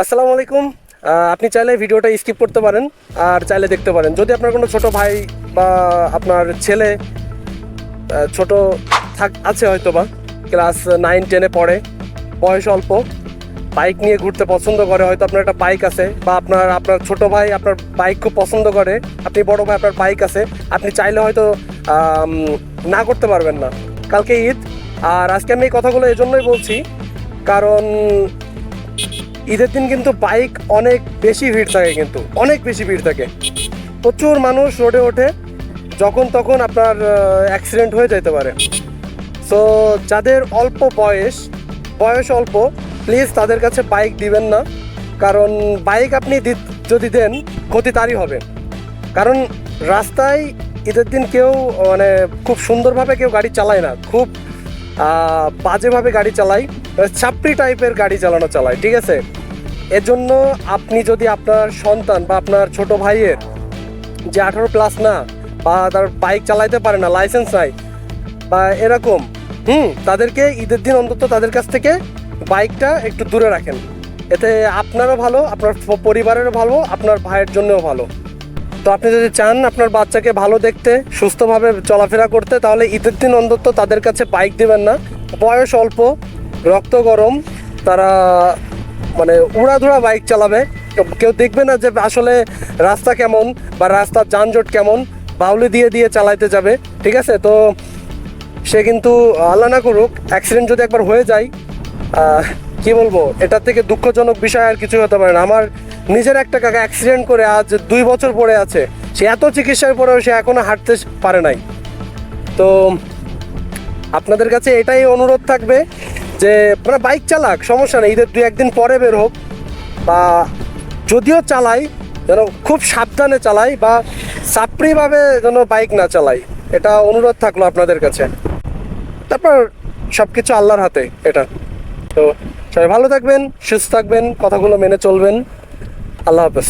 আসসালামু আলাইকুম। আপনি চাইলে ভিডিওটা স্কিপ করতে পারেন আর চাইলে দেখতে পারেন। যদি আপনার কোনো ছোট ভাই বা আপনার ছেলে ছোট থাক, আছে হয়তো বা ক্লাস নাইন টেনে পড়ে, বয়স অল্প বাইক নিয়ে ঘুরতে পছন্দ করে, হয়তো আপনার একটা বাইক আছে বা আপনার আপনার ছোট ভাই আপনার বাইক খুব পছন্দ করে, আপনি বড় ভাই আপনার বাইক আছে, আপনি চাইলে হয়তো না করতে পারবেন না। কালকে ঈদ, আর আজকে আমি এই কথাগুলো এজন্যই বলছি, কারণ ঈদের দিন কিন্তু বাইক অনেক বেশি ভিড় থাকে কিন্তু, অনেক বেশি ভিড় থাকে। প্রচুর মানুষ রোডে ওঠে, যখন তখন আপনার অ্যাক্সিডেন্ট হয়ে যেতে পারে। সো যাদের অল্প বয়স বয়স অল্প প্লিজ তাদের কাছে বাইক দিবেন না। কারণ বাইক আপনি যদি দেন, ক্ষতি তারই হবে। কারণ রাস্তায় ঈদের দিন কেউ মানে খুব সুন্দরভাবে কেউ গাড়ি চালায় না। খুব বাজেভাবে গাড়ি চালাই ছাপড়ি টাইপের গাড়ি চালানো চালায় ঠিক আছে? এজন্য আপনি যদি আপনার সন্তান বা আপনার ছোট ভাইয়ের যে আঠারো প্লাস না, বা তার বাইক চালাইতে পারে না লাইসেন্স নাই, বা এরকম, হুম, তাদেরকে ঈদের দিন অন্তত তাদের কাছ থেকে বাইকটা একটু দূরে রাখেন। এতে আপনারও ভালো, আপনার পরিবারেরও ভালো, আপনার ভাইয়ের জন্যও ভালো। তো আপনি যদি চান আপনার বাচ্চাকে ভালো দেখতে, সুস্থভাবে চলাফেরা করতে, তাহলে ঈদের দিন অন্তত তাদের কাছে বাইক দেবেন না। বয়স অল্প, রক্ত গরম, তারা মানে উড়াধুরা বাইক চালাবে। কেউ দেখবে না যে আসলে রাস্তা কেমন বা রাস্তার যানজট কেমন, বাউলি দিয়ে দিয়ে চালাইতে যাবে, ঠিক আছে? তো সে কিন্তু আল্লাহ না করুক অ্যাক্সিডেন্ট যদি একবার হয়ে যায় কি বলব? এটার থেকে দুঃখজনক বিষয় আর কিছু হতে পারে না। আমার নিজের একটা কাকা অ্যাক্সিডেন্ট করে আজ দুই বছর পরে আছে। সে এত চিকিৎসার পরেও সে এখনও হাঁটতে পারে নাই। তো আপনাদের কাছে এটাই অনুরোধ থাকবে যে মানে বাইক চালাক, সমস্যা নেই, ঈদের দুই একদিন পরে বের হোক। বা যদিও চালাই, যেন খুব সাবধানে চালাই বা সাপড়িভাবে যেন বাইক না চালাই, এটা অনুরোধ থাকল আপনাদের কাছে। তারপর সব কিছু আল্লাহর হাতে, এটা। তো সবাই ভালো থাকবেন, সুস্থ থাকবেন, কথাগুলো মেনে চলবেন। আল্লাহ হাফেজ।